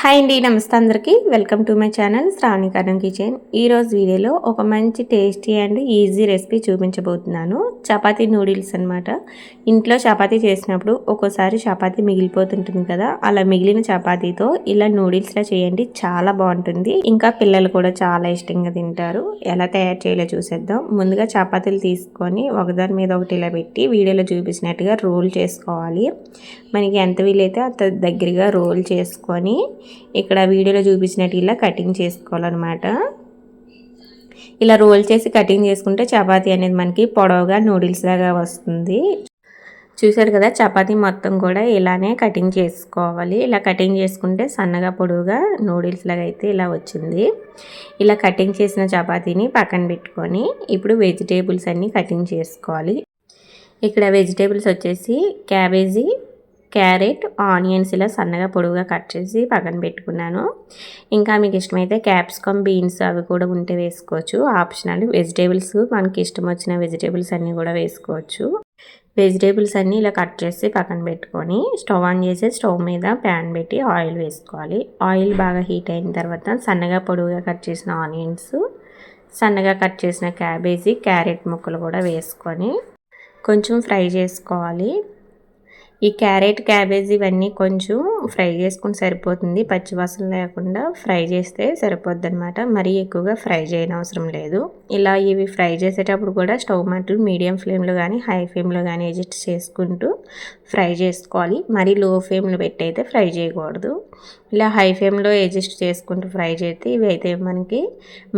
Hi అండి నమస్తే అందరికీ. Welcome to my channel Sravani Karan kitchen. ఈరోజు వీడియోలో ఒక మంచి టేస్టీ అండ్ ఈజీ రెసిపీ చూపించబోతున్నాను. చపాతీ నూడిల్స్ అనమాట ఇంట్లో చపాతీ చేసినప్పుడు ఒక్కోసారి చపాతీ మిగిలిపోతుంటుంది కదా అలా మిగిలిన చపాతీతో ఇలా నూడిల్స్లా చేయండి చాలా బాగుంటుంది. ఇంకా పిల్లలు కూడా చాలా ఇష్టంగా తింటారు. ఎలా తయారు చేయాలో చూసేద్దాం. ముందుగా చపాతీలు తీసుకొని ఒకదాని మీద ఒకటి ఇలా పెట్టి వీడియోలో చూపించినట్టుగా రోల్ చేసుకోవాలి. మనకి ఎంత వీలైతే అంత దగ్గరగా రోల్ చేసుకొని ఇక్కడ వీడియోలో చూపించినట్టు ఇలా కటింగ్ చేసుకోవాలన్నమాట. ఇలా రోల్ చేసి కటింగ్ చేసుకుంటే చపాతీ అనేది మనకి పొడవుగా నూడిల్స్ లాగా వస్తుంది. చూశారు కదా చపాతీ మొత్తం కూడా ఇలానే కటింగ్ చేసుకోవాలి. ఇలా కటింగ్ చేసుకుంటే సన్నగా పొడవుగా నూడిల్స్ లాగా అయితే ఇలా వచ్చింది. ఇలా కటింగ్ చేసిన చపాతీని పక్కన పెట్టుకొని ఇప్పుడు వెజిటేబుల్స్ అన్నీ కటింగ్ చేసుకోవాలి. ఇక్కడ వెజిటేబుల్స్ వచ్చేసి క్యాబేజీ క్యారెట్ ఆనియన్స్ ఇలా సన్నగా పొడుగుగా కట్ చేసి పక్కన పెట్టుకున్నాను. ఇంకా మీకు ఇష్టమైతే క్యాప్సికమ్ బీన్స్ అవి కూడా ఉంటే వేసుకోవచ్చు. ఆప్షనల్ వెజిటేబుల్స్ మనకి ఇష్టం వచ్చిన వెజిటేబుల్స్ అన్నీ కూడా వేసుకోవచ్చు. వెజిటేబుల్స్ అన్నీ ఇలా కట్ చేసి పక్కన పెట్టుకొని స్టవ్ ఆన్ చేసి స్టవ్ మీద ప్యాన్ పెట్టి ఆయిల్ వేసుకోవాలి. ఆయిల్ బాగా హీట్ అయిన తర్వాత సన్నగా పొడుగుగా కట్ చేసిన ఆనియన్స్ సన్నగా కట్ చేసిన క్యాబేజీ క్యారెట్ ముక్కలు కూడా వేసుకొని కొంచెం ఫ్రై చేసుకోవాలి. ఈ క్యారెట్ క్యాబేజ్ ఇవన్నీ కొంచెం ఫ్రై చేసుకుని సరిపోతుంది. పచ్చివాసన లేకుండా ఫ్రై చేస్తే సరిపోద్ది అనమాట మరీ ఎక్కువగా ఫ్రై చేయని అవసరం లేదు. ఇలా ఇవి ఫ్రై చేసేటప్పుడు కూడా స్టవ్ మట్టు మీడియం ఫ్లేమ్లో కానీ హై ఫ్లేమ్లో కానీ అడ్జస్ట్ చేసుకుంటూ ఫ్రై చేసుకోవాలి. మరీ లో ఫ్లేమ్లో పెట్టి అయితే ఫ్రై చేయకూడదు. ఇలా హై ఫ్లేమ్లో అడ్జస్ట్ చేసుకుంటూ ఫ్రై చేస్తే ఇవి అయితే మనకి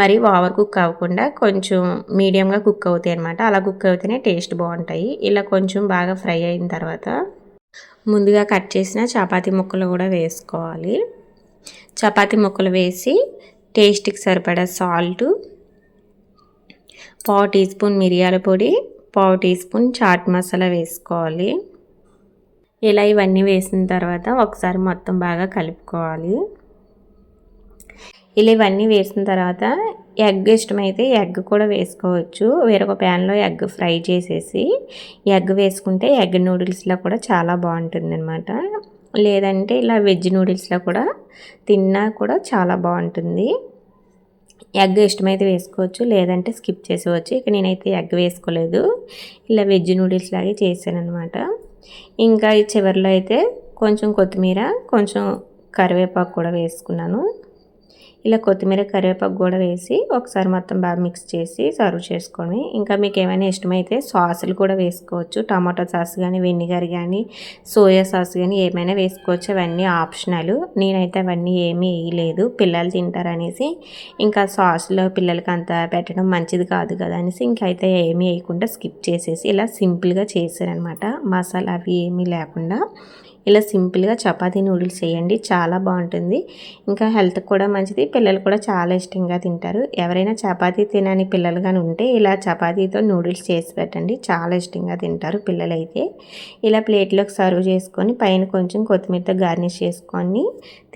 మరీ ఓవర్ కుక్ అవ్వకుండా కొంచెం మీడియంగా కుక్ అవుతాయి అనమాట అలా కుక్ అవుతేనే టేస్ట్ బాగుంటాయి. ఇలా కొంచెం బాగా ఫ్రై అయిన తర్వాత ముందుగా కట్ చేసిన చపాతి ముక్కలు కూడా వేసుకోవాలి. చపాతి ముక్కలు వేసి టేస్ట్కి సరిపడా సాల్ట్ పావు టీ స్పూన్ మిరియాల పొడి పావు టీ స్పూన్ చాట్ మసాలా వేసుకోవాలి. ఇలా ఇవన్నీ వేసిన తర్వాత ఒకసారి మొత్తం బాగా కలుపుకోవాలి. ఇలా ఇవన్నీ వేసిన తర్వాత ఎగ్ ఇష్టమైతే ఎగ్ కూడా వేసుకోవచ్చు. వేరొక ప్యాన్లో ఎగ్ ఫ్రై చేసేసి ఎగ్ వేసుకుంటే ఎగ్ నూడిల్స్లో కూడా చాలా బాగుంటుంది అనమాట లేదంటే ఇలా వెజ్ నూడిల్స్లో కూడా తిన్నా కూడా చాలా బాగుంటుంది. ఎగ్ ఇష్టమైతే వేసుకోవచ్చు లేదంటే స్కిప్ చేసేవచ్చు ఇక నేనైతే ఎగ్ వేసుకోలేదు. ఇలా వెజ్ నూడిల్స్ లాగే చేశాను అనమాట ఇంకా చివరిలో అయితే కొంచెం కొత్తిమీర కొంచెం కరివేపాకు కూడా వేసుకున్నాను. ఇలా కొత్తిమీర కరివేపాకు కూడా వేసి ఒకసారి మొత్తం బాగా మిక్స్ చేసి సర్వ్ చేసుకొని ఇంకా మీకు ఏమైనా ఇష్టమైతే సాసులు కూడా వేసుకోవచ్చు. టమాటో సాస్ కానీ వెనిగర్ కానీ సోయా సాస్ కానీ ఏమైనా వేసుకోవచ్చు. అవన్నీ ఆప్షనల్ నేనైతే అవన్నీ ఏమీ వేయలేదు. పిల్లలు తింటారనేసి ఇంకా సాస్లో పిల్లలకి అంత పెట్టడం మంచిది కాదు కదా అనేసి ఇంకైతే ఏమీ వేయకుండా స్కిప్ చేసేసి ఇలా సింపుల్గా చేశారనమాట. మసాలా అవి ఏమీ లేకుండా. ఇలా సింపుల్గా చపాతీ నూడిల్స్ చేయండి. చాలా బాగుంటుంది. ఇంకా హెల్త్కి కూడా మంచిది. పిల్లలు కూడా చాలా ఇష్టంగా తింటారు. ఎవరైనా చపాతీ తినని పిల్లలు కానీ ఉంటే ఇలా చపాతీతో నూడిల్స్ చేసి పెట్టండి. చాలా ఇష్టంగా తింటారు పిల్లలైతే. ఇలా ప్లేట్లోకి సర్వ్ చేసుకొని పైన కొంచెం కొత్తిమీరతో గార్నిష్ చేసుకొని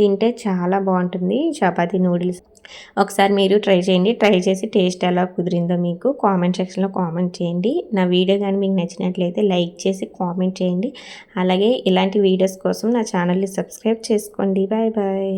తింటే చాలా బాగుంటుంది చపాతీ నూడిల్స్. ఒకసారి మీరు ట్రై చేయండి. ట్రై చేసి టేస్ట్ ఎలా కుదిరిందో మీకు కామెంట్ సెక్షన్లో కామెంట్ చేయండి. నా వీడియో కానీ మీకు నచ్చినట్లయితే లైక్ చేసి కామెంట్ చేయండి. అలాగే ఇలాంటి వీడియో వీడియోస్ కోసం నా ఛానల్ని సబ్స్క్రైబ్ చేసుకోండి. Bye bye.